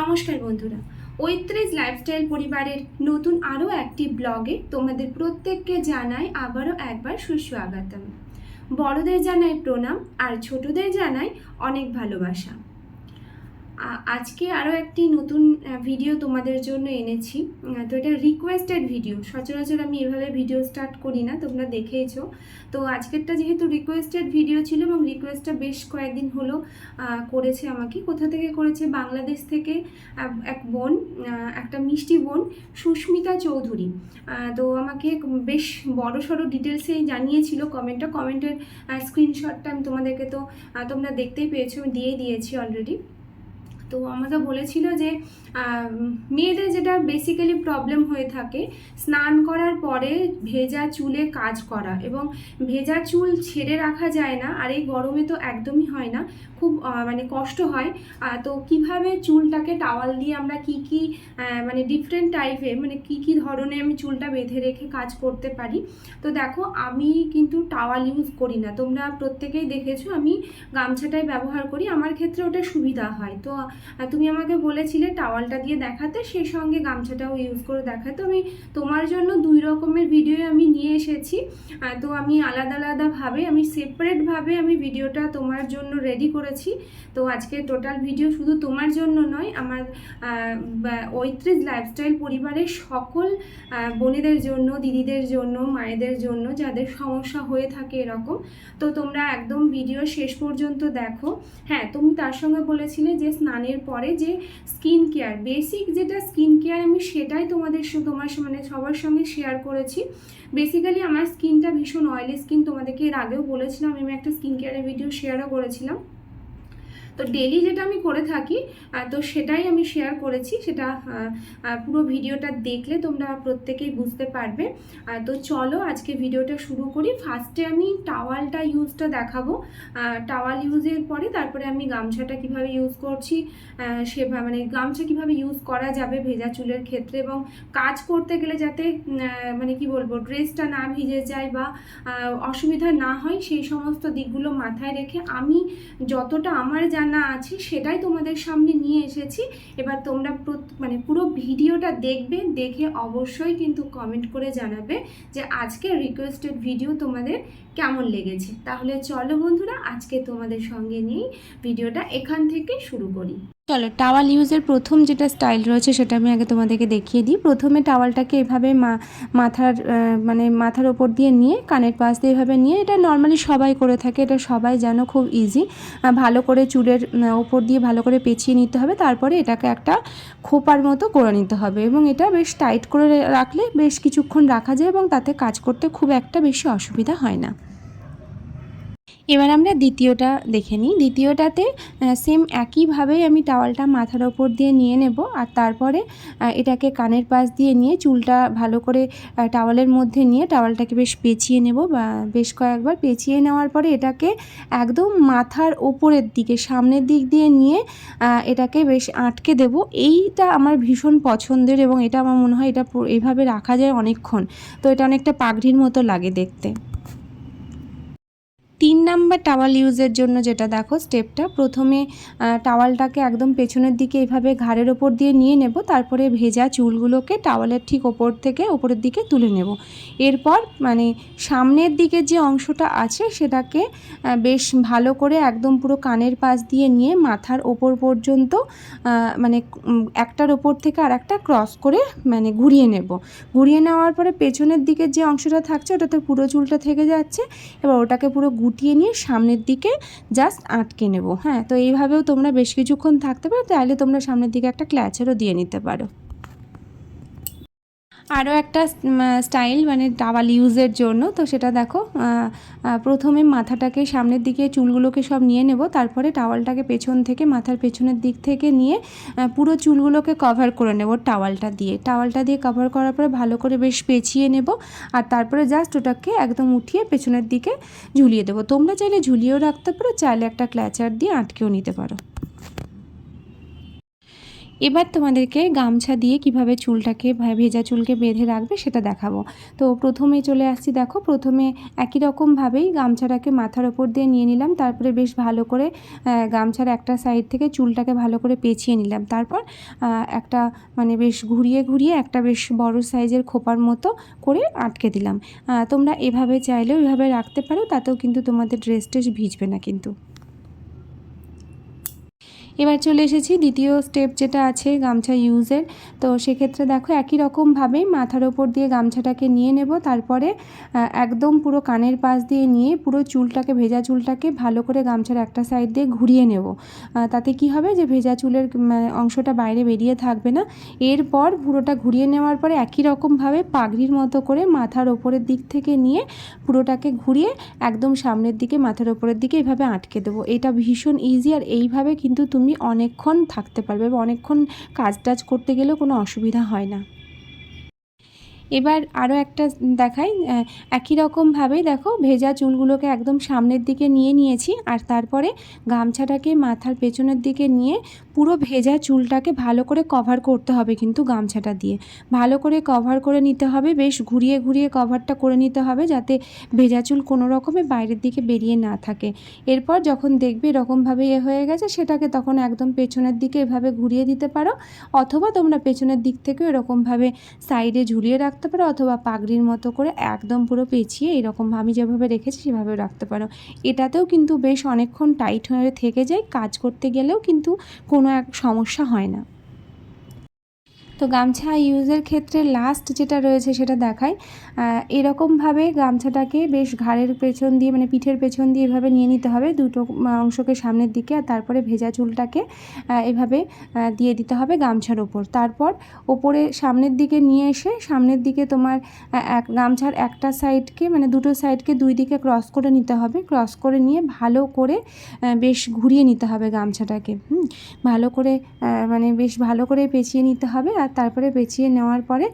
নমস্কার বন্ধুরা। ঐত্রিজ লাইফস্টাইল পরিবারের নতুন আরও একটি ব্লগে তোমাদের প্রত্যেককে জানাই আবারও একবার সুস্বাগতম। বড়দের জানাই প্রণাম আর ছোটদের জানাই অনেক ভালোবাসা। আজকে আরও একটি নতুন ভিডিও তোমাদের জন্য এনেছি। তো এটা রিকোয়েস্টেড ভিডিও সচরাচর আমি এভাবে ভিডিও স্টার্ট করি না, তোমরা দেখেইছো। তো আজকেরটা যেহেতু রিকোয়েস্টেড ভিডিও ছিল এবং রিকোয়েস্টটা বেশ কয়েকদিন হলো করেছে আমাকে। কোথা থেকে করেছে? বাংলাদেশ থেকে এক- বোন একটা মিষ্টি বোন, সুস্মিতা চৌধুরী। তো আমাকে বেশ বড় সড়ো ডিটেলসেই জানিয়েছিল কমেন্টটা কমেন্টের স্ক্রিনশটটা আমি তোমাদেরকে তো তোমরা দেখতেই পেয়েছ দিয়ে দিয়েছি অলরেডি তো আমাকে বলেছিল যে মেয়েদের যেটা বেসিক্যালি প্রবলেম হয়ে থাকে, স্নান করার পরে ভেজা চুলে কাজ করা এবং ভেজা চুল ছেড়ে রাখা যায় না আর এই গরমে তো একদমই হয় না, খুব মানে কষ্ট হয়। তো কীভাবে চুলটাকে টাওয়াল দিয়ে আমরা কি কি মানে ডিফারেন্ট টাইপের মানে কি কি ধরনের আমি চুলটা বেঁধে রেখে কাজ করতে পারি, তো দেখো আমি কিন্তু টাওয়াল ইউজ করি না। তোমরা প্রত্যেকেই দেখেছ আমি গামছাটাই ব্যবহার করি, আমার ক্ষেত্রে ওটা সুবিধা হয়। তো আহ, তুমি আমাকে বলেছিলে টাওয়ালটা দিয়ে দেখাতে সেই সঙ্গে গামছাটাও ইউজ করে দেখাতে। আমি তোমার জন্য দুই রকমের ভিডিও আমি নিয়ে এসেছি। তো আমি আলাদা আলাদাভাবে আমি সেপারেটভাবে আমি ভিডিওটা তোমার জন্য রেডি করেছি। তো আজকে টোটাল ভিডিও শুধু তোমার জন্য নয় আমার ঐত্রিশ লাইফস্টাইল পরিবারের সকল বোনেদের জন্য দিদিদের জন্য মায়েদের জন্য যাদের সমস্যা হয়ে থাকে এরকম তো তোমরা একদম ভিডিও শেষ পর্যন্ত দেখো। হ্যাঁ তুমি তার সঙ্গে বলেছিলে যে স্নানের পরে যে স্কিন কেয়ার বেসিক যেটা স্কিন কেয়ার আমি সেটাই তোমাদের তোমার মানে সবার সঙ্গে শেয়ার করেছি। বেসিক্যালি আমার স্কিনটা ভীষণ অয়েলি স্কিন তোমাদেরকে এর আগেও বলেছিলাম, আমি একটা স্কিন কেয়ারের ভিডিও শেয়ারও করেছিলাম। তো ডেলি যেটা আমি করে থাকি তো সেটাই আমি শেয়ার করেছি। সেটা পুরো ভিডিওটা দেখলে তোমরা প্রত্যেকেই বুঝতে পারবে। তো চলো আজকে ভিডিওটা শুরু করি। ফার্স্টে আমি টাওয়ালটা ইউজটা দেখাবো। টাওয়াল ইউজের পরে তারপরে আমি গামছাটা কীভাবে ইউজ করছি সে মানে গামছা কীভাবে ইউজ করা যাবে ভেজা চুলের ক্ষেত্রে এবং কাজ করতে গেলে যাতে মানে কি বলব ড্রেসটা না ভিজে যায় বা অসুবিধা না হয়, সেই সমস্ত দিকগুলো মাথায় রেখে আমি যতটা আমার জানা আছে, সেটাই তোমাদের সামনে নিয়ে এসেছি। এবার তোমরা মানে পুরো ভিডিওটা দেখবে, দেখে অবশ্যই কিন্তু কমেন্ট করে জানাবে যে আজকে রিকোয়েস্টেড ভিডিও তোমাদের কেমন লেগেছে। তাহলে চলো বন্ধুরা, আজকে তোমাদের সঙ্গে নিয়েই ভিডিওটা এখান থেকে শুরু করি। চলো টাওয়াল ইউজের প্রথম যেটা স্টাইল রয়েছে সেটা আমি আগে তোমাদেরকে দেখিয়ে দিই। প্রথমে টাওয়ালটাকে এভাবে মাথার মানে মাথার ওপর দিয়ে নিয়ে, কানের পাশ দিয়ে এভাবে নিয়ে, এটা নর্মালি সবাই করে থাকে, এটা সবাই জানো খুব ইজি ভালো করে চুলের ওপর দিয়ে ভালো করে পেঁচিয়ে নিতে হবে, তারপরে এটাকে একটা খোপার মতো করে নিতে হবে এবং এটা বেশ টাইট করে রাখলে বেশ কিছুক্ষণ রাখা যায় এবং তাতে কাজ করতে খুব একটা বেশি অসুবিধা হয় না। এবার আমরা দ্বিতীয়টা দেখে নিই। দ্বিতীয়টাতে সেম একইভাবেই আমি টাওয়ালটা মাথার ওপর দিয়ে নিয়ে নেব আর তারপরে এটাকে কানের পাশ দিয়ে নিয়ে চুলটা ভালো করে টাওয়ালের মধ্যে নিয়ে টাওয়ালটাকে বেশ পেঁচিয়ে নেব বা বেশ কয়েকবার পেঁচিয়ে নেওয়ার পরে এটাকে একদম মাথার ওপরের দিকে, সামনের দিক দিয়ে নিয়ে এটাকে বেশ আটকে দেব। এইটা আমার ভীষণ পছন্দের এবং এটা আমার মনে হয় এটা এইভাবে রাখা যায় অনেকক্ষণ। তো এটা অনেকটা পাগড়ির মতো লাগে দেখতে। তিন নাম্বার টাওয়াল ইউজের জন্য যেটা দেখো স্টেপটা প্রথমে টাওয়ালটাকে একদম পেছনের দিকে এভাবে ঘাড়ের ওপর দিয়ে নিয়ে নেব, তারপরে ভেজা চুলগুলোকে টাওয়ালের ঠিক ওপর থেকে ওপরের দিকে তুলে নেব। এরপর মানে সামনের দিকে যে অংশটা আছে সেটাকে বেশ ভালো করে একদম পুরো কানের পাশ দিয়ে নিয়ে মাথার ওপর পর্যন্ত মানে একটার ওপর থেকে আর একটা ক্রস করে মানে ঘুরিয়ে নেব। ঘুরিয়ে নেওয়ার পরে পেছনের দিকের যে অংশটা থাকছে, ওটাতে পুরো চুলটা থেকে যাচ্ছে, এবার ওটাকে পুরো গুটিয়ে নিয়ে সামনের দিকে জাস্ট আটকে নেব। হ্যাঁ তো এইভাবেও তোমরা বেশ কিছুক্ষণ থাকতে পারো, তাহলে তোমরা সামনের দিকে একটা ক্ল্যাচারও দিয়ে নিতে পারো। আরও একটা স্টাইল মানে টাওয়াল ইউজের জন্য। তো সেটা দেখো প্রথমে মাথাটাকে সামনের দিকে, চুলগুলোকে সব নিয়ে নেব। তারপরে টাওয়ালটাকে পেছন থেকে, মাথার পেছনের দিক থেকে নিয়ে পুরো চুলগুলোকে কভার করে নেব টাওয়ালটা দিয়ে। টাওয়ালটা দিয়ে কভার করার পরে ভালো করে বেশ পেঁচিয়ে নেব। আর তারপরে জাস্ট ওটাকে একদম উঠিয়ে পেছনের দিকে ঝুলিয়ে দেবো। তোমরা চাইলে ঝুলিয়েও রাখতে পারো, চাইলে একটা ক্ল্যাচার দিয়ে আটকেও নিতে পারো। এবার তোমাদেরকে গামছা দিয়ে কীভাবে চুলটাকে ভেজা চুলকে বেঁধে রাখবে সেটা দেখাবো। তো প্রথমে চলে আসছি দেখো, প্রথমে একই রকমভাবেই গামছাটাকে মাথার ওপর দিয়ে নিয়ে নিলাম, তারপরে বেশ ভালো করে গামছার একটা সাইড থেকে চুলটাকে ভালো করে পেঁচিয়ে নিলাম। তারপর একটা মানে বেশ ঘুরিয়ে ঘুরিয়ে একটা বেশ বড় সাইজের খোপার মতো করে আটকে দিলাম। তোমরা এভাবে চাইলেও এভাবে রাখতে পারো, তাতেও কিন্তু তোমাদের ড্রেস ট্রেস ভিজবে না কিন্তু। এবার চলে এসেছি দ্বিতীয় স্টেপ যেটা আছে, গামছা ইউজের তো সেক্ষেত্রে দেখো একই রকমভাবে মাথার ওপর দিয়ে গামছাটাকে নিয়ে নেব, তারপরে একদম পুরো কানের পাশ দিয়ে নিয়ে পুরো চুলটাকে, ভেজা চুলটাকে ভালো করে গামছার একটা সাইড দিয়ে ঘুরিয়ে নেব। তাতে কি হবে যে ভেজা চুলের অংশটা বাইরে বেরিয়ে থাকবে না। এরপর পুরোটা ঘুরিয়ে নেওয়ার পরে একই রকমভাবে পাগড়ির মতো করে মাথার ওপরের দিক থেকে নিয়ে পুরোটাকে ঘুরিয়ে একদম সামনের দিকে মাথার ওপরের দিকে এভাবে আটকে দেবো। এটা ভীষণ ইজি আর এইভাবে কিন্তু তুমি অনেকক্ষণ থাকতে পারবে বা অনেকক্ষণ কাজ টাজ করতে গেলেও কোনো অসুবিধা হয় না। এবার আরও একটা দেখাই একই রকমভাবেই দেখো ভেজা চুলগুলোকে একদম সামনের দিকে নিয়ে নিয়েছি আর তারপরে গামছাটাকে মাথার পেছনের দিকে নিয়ে পুরো ভেজা চুলটাকে ভালো করে কভার করতে হবে কিন্তু গামছাটা দিয়ে। ভালো করে কভার করে নিতে হবে, বেশ ঘুরিয়ে ঘুরিয়ে কভারটা করে নিতে হবে যাতে ভেজা চুল কোনো রকমে বাইরের দিকে বেরিয়ে না থাকে। এরপর যখন দেখবে এরকমভাবে এ হয়ে গেছে, সেটাকে তখন একদম পেছনের দিকে এভাবে ঘুরিয়ে দিতে পারো অথবা তোমরা পেছনের দিক থেকেও এরকমভাবে সাইডে ঝুলিয়ে রাখতে পারো অথবা পাগড়ির মতো করে একদম পুরো পেঁচিয়ে এরকম আমি যেভাবে রেখেছি সেভাবেও রাখতে পারো। এটাতেও কিন্তু বেশ অনেকক্ষণ টাইট হয়ে থেকে যায়। কাজ করতে গেলেও কিন্তু কোনো এক সমস্যা হয় না। তো গামছা ইউজের ক্ষেত্রে লাস্ট যেটা রয়েছে সেটা দেখায় এরকমভাবে গামছাটাকে বেশ ঘাড়ের পেছন দিয়ে মানে পিঠের পেছন দিয়ে এভাবে নিয়ে নিতে হবে। দুটো অংশকে সামনের দিকে আর তারপরে ভেজা চুলটাকে এভাবে দিয়ে দিতে হবে গামছার ওপর। তারপর ওপরে সামনের দিকে নিয়ে এসে সামনের দিকে তোমার এক, গামছার একটা সাইডকে মানে দুটো সাইডকে দুই দিকে ক্রস করে নিতে হবে। ক্রস করে নিয়ে ভালো করে বেশ ঘুরিয়ে নিতে হবে গামছাটাকে। ভালো করে মানে বেশ ভালো করে পেঁচিয়ে নিতে হবে। আর তারপরে বেছিয়ে নেওয়ার পরে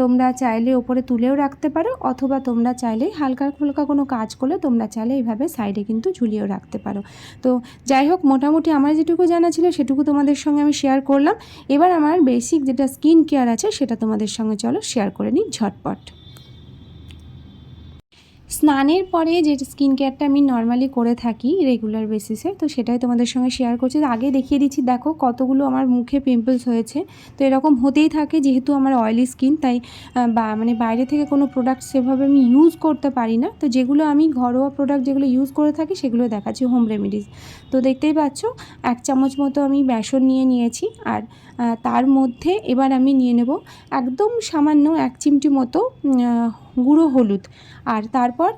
তোমরা চাইলে ওপরে তুলেও রাখতে পারো, অথবা তোমরা চাইলে হালকা ফুলকা কোনো কাজ করলে তোমরা চাইলে এইভাবে সাইডে কিন্তু ঝুলিয়েও রাখতে পারো। তো যাই হোক, মোটামুটি আমার যেটুকু জানা ছিল সেটুকু তোমাদের সঙ্গে আমি শেয়ার করলাম। এবার আমার বেসিক যেটা স্কিন কেয়ার আছে সেটা তোমাদের সঙ্গে চলো শেয়ার করে নিই ঝটপট। স্নানের পরে যে স্কিন কেয়ারটা আমি নর্মালি করে থাকি রেগুলার বেসিসে তো সেটাই তোমাদের সঙ্গে শেয়ার করছি। আগে দেখিয়ে দিচ্ছি, দেখো কতগুলো আমার মুখে পিম্পলস হয়েছে। তো এরকম হতেই থাকে যেহেতু আমার অয়েলি স্কিন তাই বা মানে বাইরে থেকে কোনো প্রোডাক্ট সেভাবে আমি ইউজ করতে পারি না। তো যেগুলো আমি ঘরোয়া প্রোডাক্ট যেগুলো ইউজ করে থাকি, সেগুলো দেখাচ্ছি হোম রেমেডিস তো দেখতেই পাচ্ছ, এক চামচ মতো আমি বেসন নিয়ে নিয়েছি। আর তার মধ্যে এবার আমি নিয়ে নেব একদম সামান্য এক চিমটি মতো গুঁড়ো হলুদ। আর তারপর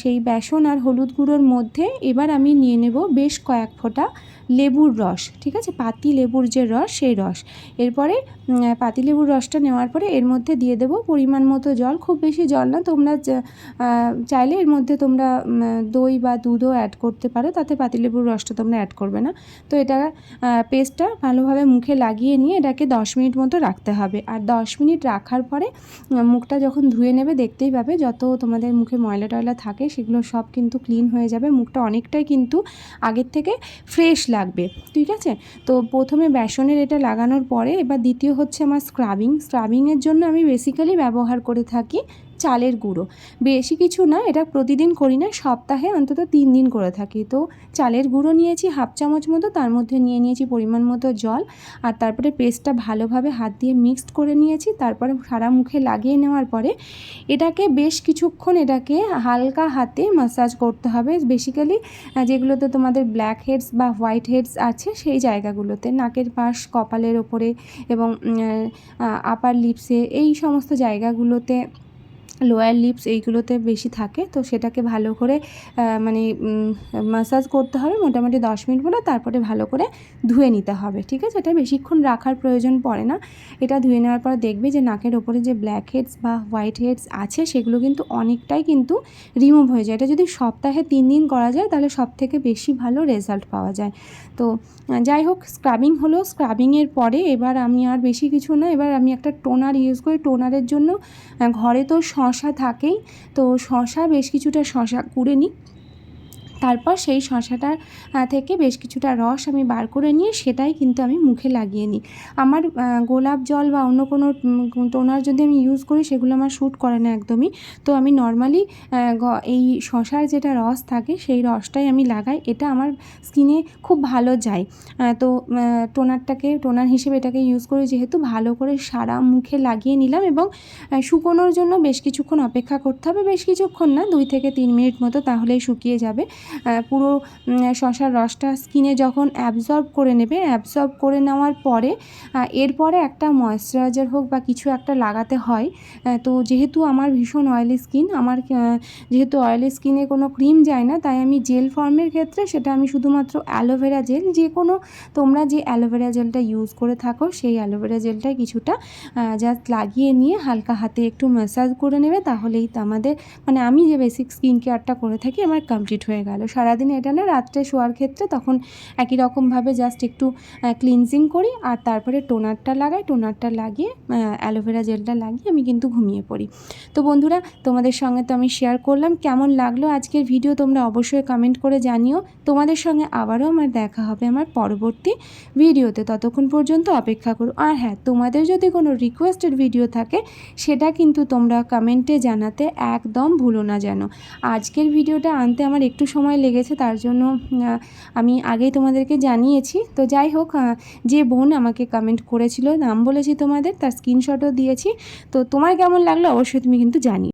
সেই বেসন আর হলুদ গুঁড়োর মধ্যে এবার আমি নিয়ে নেব বেশ কয়েক ফোঁটা লেবুর রস, ঠিক আছে? পাতি লেবুর যে রস, সেই রস। এরপরে পাতি লেবুর রসটা নেওয়ার পরে এর মধ্যে দিয়ে দেবো পরিমাণ মতো জল। খুব বেশি জল না, তোমরা চাইলে এর মধ্যে তোমরা দই বা দুধও অ্যাড করতে পারো, তাতে পাতিলেবুর রসটা তোমরা অ্যাড করবে না। তো এটা পেস্টটা ভালোভাবে মুখে লাগিয়ে নিয়ে এটাকে দশ মিনিট মতো রাখতে হবে। আর দশ মিনিট রাখার পরে মুখটা যখন ধুয়ে নেবে, দেখতেই পাবে যত তোমাদের মুখে ময়লা টয়লা থাকে, সেগুলো সব কিন্তু ক্লিন হয়ে যাবে। মুখটা অনেকটাই কিন্তু আগের থেকে ফ্রেশ লাগবে, ঠিক আছে? তো প্রথমে বেসনের এটা লাগানোর পরে এবার দ্বিতীয় হচ্ছে আমার স্ক্রাবিং স্ক্রাবিংয়ের জন্য আমি বেসিক্যালি ব্যবহার করে থাকি চালের গুঁড়ো। বেশি কিছু না, এটা প্রতিদিন করি না, সপ্তাহে অন্তত তিন দিন করে থাকি। তো চালের গুঁড়ো নিয়েছি হাফ চামচ মতো, তার মধ্যে নিয়ে নিয়েছি পরিমাণ মতো জল, আর তারপরে পেস্টটা ভালোভাবে হাত দিয়ে মিক্সড করে নিয়েছি। তারপরে সারা মুখে লাগিয়ে নেওয়ার পরে এটাকে বেশ কিছুক্ষণ এটাকে হালকা হাতে মাসাজ করতে হবে। বেসিক্যালি যেগুলোতে তোমাদের ব্ল্যাক হেডস বা হোয়াইট হেডস আছে, সেই জায়গাগুলোতে, নাকের পাশ, কপালের ওপরে এবং আপার লিপসে এই সমস্ত জায়গাগুলোতে লোয়ার লিপস এইগুলোতে বেশি থাকে, তো সেটাকে ভালো করে মানে মাসাজ করতে হবে মোটামুটি দশ মিনিট বলে তারপরে ভালো করে ধুয়ে নিতে হবে, ঠিক আছে? এটা বেশিক্ষণ রাখার প্রয়োজন পড়ে না। এটা ধুয়ে নেওয়ার পর দেখবে যে নাকের ওপরে যে ব্ল্যাক হেডস বা হোয়াইট হেডস আছে, সেগুলো কিন্তু অনেকটাই কিন্তু রিমুভ হয়ে যায়। এটা যদি সপ্তাহে তিন দিন করা যায়, তাহলে সব থেকে বেশি ভালো রেজাল্ট পাওয়া যায়। তো যাই হোক স্ক্রাবিং হলো স্ক্রাবিংয়ের পরে এবার আমি আর বেশি কিছু না, এবার আমি একটা টোনার ইউজ করি। টোনারের জন্য ঘরে তো শশা থাকেই। তো শশা বেশ কিছুটা শশা কুড়ে নিই। তারপর সেই শশাটার আহ, থেকে বেশ কিছুটা রস আমি বার করে নিয়ে সেটাই কিন্তু আমি মুখে লাগিয়ে নিই। আমার গোলাপ জল বা অন্য কোনো টোনার যদি আমি ইউজ করি সেগুলো আমার শ্যুট করে না একদমই। তো আমি নর্মালি এই শশার যেটা রস থাকে সেই রসটাই আমি লাগাই। এটা আমার স্কিনে খুব ভালো যায়। তো টোনারটাকে টোনার হিসেবে এটাকে ইউজ করি যেহেতু ভালো করে সারা মুখে লাগিয়ে নিলাম এবং শুকোনোর জন্য বেশ কিছুক্ষণ অপেক্ষা করতে হবে। বেশ কিছুক্ষণ না দুই থেকে তিন মিনিট মতো তাহলেই শুকিয়ে যাবে। পুরো শশার রসটা স্কিনে যখন অ্যাবজর্ব করে নেবে অ্যাবজর্ব করে নেওয়ার পরে এরপরে একটা ময়েশ্চারাইজার হোক বা কিছু একটা লাগাতে হয় তো যেহেতু আমার ভীষণ অয়েলি স্কিন আমার যেহেতু অয়েলি স্কিনে কোনো ক্রিম যায় না, তাই আমি জেল ফর্মের ক্ষেত্রে সেটা আমি শুধুমাত্র অ্যালোভেরা জেল যে কোনো, তোমরা যে অ্যালোভেরা জেলটা ইউজ করে থাকো, সেই অ্যালোভেরা জেলটাই কিছুটা জাস্ট লাগিয়ে নিয়ে হালকা হাতে একটু ম্যাসাজ করে নেবে, তাহলেই তো আমাদের মানে আমি যে বেসিক স্কিন কেয়ারটা করে থাকি, আমার কমপ্লিট হয়ে গেল। সারাদিন এটা না, রাত্রে শোয়ার ক্ষেত্রে তখন একই রকমভাবে জাস্ট একটু ক্লিনজিং করি আর তারপরে টোনারটা লাগাই। টোনারটা লাগিয়ে অ্যালোভেরা জেলটা লাগিয়ে আমি কিন্তু ঘুমিয়ে পড়ি। তো বন্ধুরা, তোমাদের সঙ্গে তো আমি শেয়ার করলাম। কেমন লাগল আজকের ভিডিও তোমরা অবশ্যই কমেন্ট করে জানিও। তোমাদের সঙ্গে আবারও আমার দেখা হবে আমার পরবর্তী ভিডিওতে ততক্ষণ পর্যন্ত অপেক্ষা করো। আর হ্যাঁ তোমাদের যদি কোনো রিকোয়েস্টেড ভিডিও থাকে, সেটা কিন্তু তোমরা কমেন্টে জানাতে একদম ভুলো না যেন। আজকের ভিডিওটা আনতে আমার একটু সময় লেগেছে, তার জন্য আমি আগেই তোমাদেরকে জানিয়েছি। তো যাই হোক যে বোন আমাকে কমেন্ট করেছিল, নাম বলেছি তোমাদের, তার স্ক্রিনশটও দিয়েছি। তো তোমার কেমন লাগল অবশ্যই তুমি কিন্তু জানিও।